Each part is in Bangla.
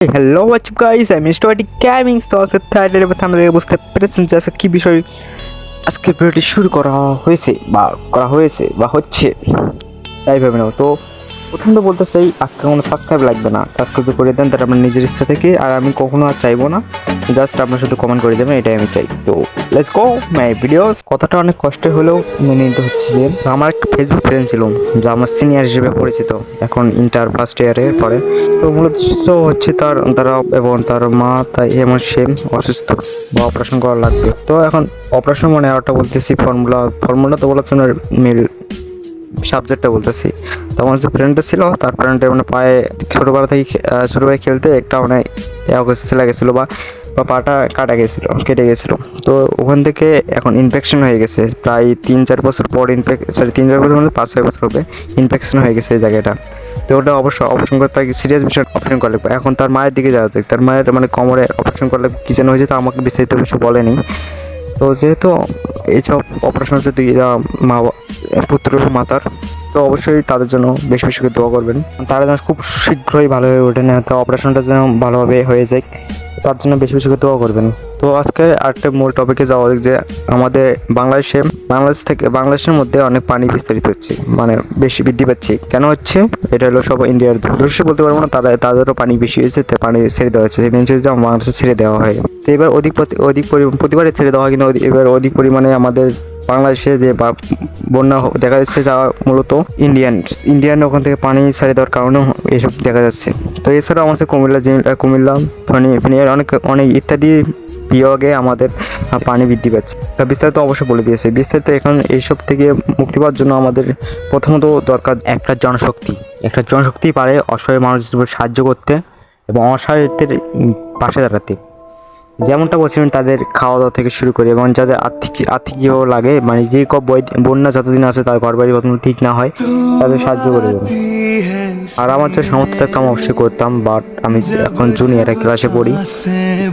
হ্যালো ওয়াচপ গাইস আমি মিস্টার ক্যামিং আজকে থার্ডের মধ্যে আমাদের বুঝতে পেরেছেন যে আজকে কী বিষয় আজকে ভিডিওটি শুরু করা হয়েছে, বা করা হয়েছে, বা হচ্ছে। তাই ভাবে নাও তো প্রথম তো বলতে চাই আজকে কোনো সাবস্ক্রাইব লাগবে না। সাবস্ক্রাইব করে দেন তারা আপনার নিজের ইচ্ছা থেকে। আর আমি কখনো আর চাইব না। জাস্ট আপনার শুধু কমেন্ট করে দেবেন, এটাই আমি চাই। তো লেটস গো মাই ভিডিওস কথাটা অনেক কষ্ট হলেও মেনে নিতে হচ্ছে যে, আমার একটা ফেসবুক ফ্রেন্ড ছিল, যা আমার সিনিয়র হিসেবে পরিচিত। এখন ইন্টার ফার্স্ট ইয়ারের পরে। তো মূলত হচ্ছে তার, তারা এবং তার মা, তাই এমন সেম অসুস্থ বা অপারেশন করা লাগবে। তো এখন অপারেশন মানে আরেকটা বলতেছি ফর্মুলা ফর্মুলা তো বলার জন্য মিল সাবজেক্টটা বলতেছি। তখন যে ফ্রেন্ডটা ছিল, তার ফ্রেন্ডের মানে পায়ে ছোটোবেলা থেকে ছোটোবেলায় খেলতে একটা মানে ছেলে গেছিল বা বা পাটা কাটা গেছিল, কেটে গেছিল। তো ওখান থেকে এখন ইনফেকশন হয়ে গেছে। প্রায় তিন চার বছর পর ইনফেক সরি তিন চার বছর মানে পাঁচ ছয় বছর হবে ইনফেকশন হয়ে গেছে এই জায়গাটা। তো ওটা অবশ্যই অপারেশন করতে সিরিয়াস বিষয় অপারেশন করলে এখন তার মায়ের দিকে যাওয়া তার মায়ের মানে কোমরে অপারেশন করলে কী যেন হয়েছে তা আমাকে বিস্তারিত কিছু বলেনি। তো যেহেতু এইসব অপারেশন হচ্ছে দুই মা পুত্র মাতার, তো অবশ্যই তাদের জন্য বেশি বেশি করে দোয়া করবেন। তারা যেন খুব শীঘ্রই ভালো হয়ে ওঠেন, তো অপারেশনটা যেন ভালোভাবে হয়ে যায়। তার জন্য বেশি বেশি করে দোয়া করবেন। তো আজকে আরেকটা মূল টপিকে যাওয়া যে আমাদের বাংলাদেশে, বাংলাদেশ থেকে, বাংলাদেশের মধ্যে অনেক পানি বিস্তারিত হচ্ছে মানে বেশি বৃদ্ধি পাচ্ছে। কেন হচ্ছে? এটা হলো সব ইন্ডিয়ার দোষ বলতে পারব না তারা তাদেরও পানি বেশি হয়েছে পানি ছেড়ে দেওয়া হচ্ছে। সেখানে যদি বাংলাদেশে ছেড়ে দেওয়া হয়। তো এবার অধিক অধিক প্রতিবারে ছেড়ে দেওয়া হয়, কিন্তু এবার অধিক পরিমাণে আমাদের বাংলাদেশে যে বন্যা দেখা যাচ্ছে যা মূলত ইন্ডিয়ান ইন্ডিয়ান ওখান থেকে পানি ছেড়ে দেওয়ার কারণেও এসব দেখা যাচ্ছে। তো এছাড়াও আমাদের কুমিল্লা জে- আহ, কুমিল্লা ফেনী ফেনীর অনেক অনেক ইত্যাদি বিভাগে আমাদের পানি বৃদ্ধি পাচ্ছে। তা বিস্তারিত অবশ্যই বলে দিয়েছে। বিস্তারিত এখন এইসব থেকে মুক্তি পাওয়ার জন্য আমাদের প্রথমত দরকার একটা জনশক্তি। একটা জনশক্তি পারে অসহায় উপর সাহায্য করতে এবং অসহায়দের পাশে দাঁড়াতে। যেমনটা বলছিলেন, তাদের খাওয়া দাওয়া থেকে শুরু করে এবং যাদের আর্থিক আর্থিক যেভাবে লাগে মানে যে কব বন্যা যতদিন আছে, তার ঘর বাড়ি ঠিক না হয়, তাদের সাহায্য করে দেবেন আর আমার যে সামর্থ্য থাকতো আমি অবশ্যই করতাম বাট আমি এখন জুনিয়র ক্লাসে পড়ি,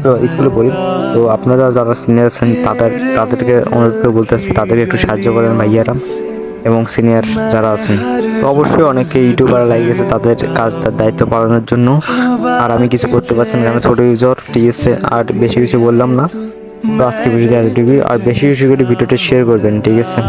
তো স্কুলে পড়ি। তো আপনারা যারা সিনিয়র আছেন, তাদের, তাদেরকে অনুরোধ করে বলতেছি তাদেরকে একটু সাহায্য করেন ভাইয়ারা। এবং সিনিয়র যারা আছেন, তো অবশ্যই অনেকে ইউটিউবার লাগে গেছে তাদের কাজ, তার দায়িত্ব পালনের জন্য। আর আমি কিছু করতে পারছি না ছোটো ইউজার টিএসএ আর বেশি কিছু বললাম না। তো আজকে ভিডিও আর বেশি বেশি করে ভিডিওটা শেয়ার করবেন, ঠিক আছে?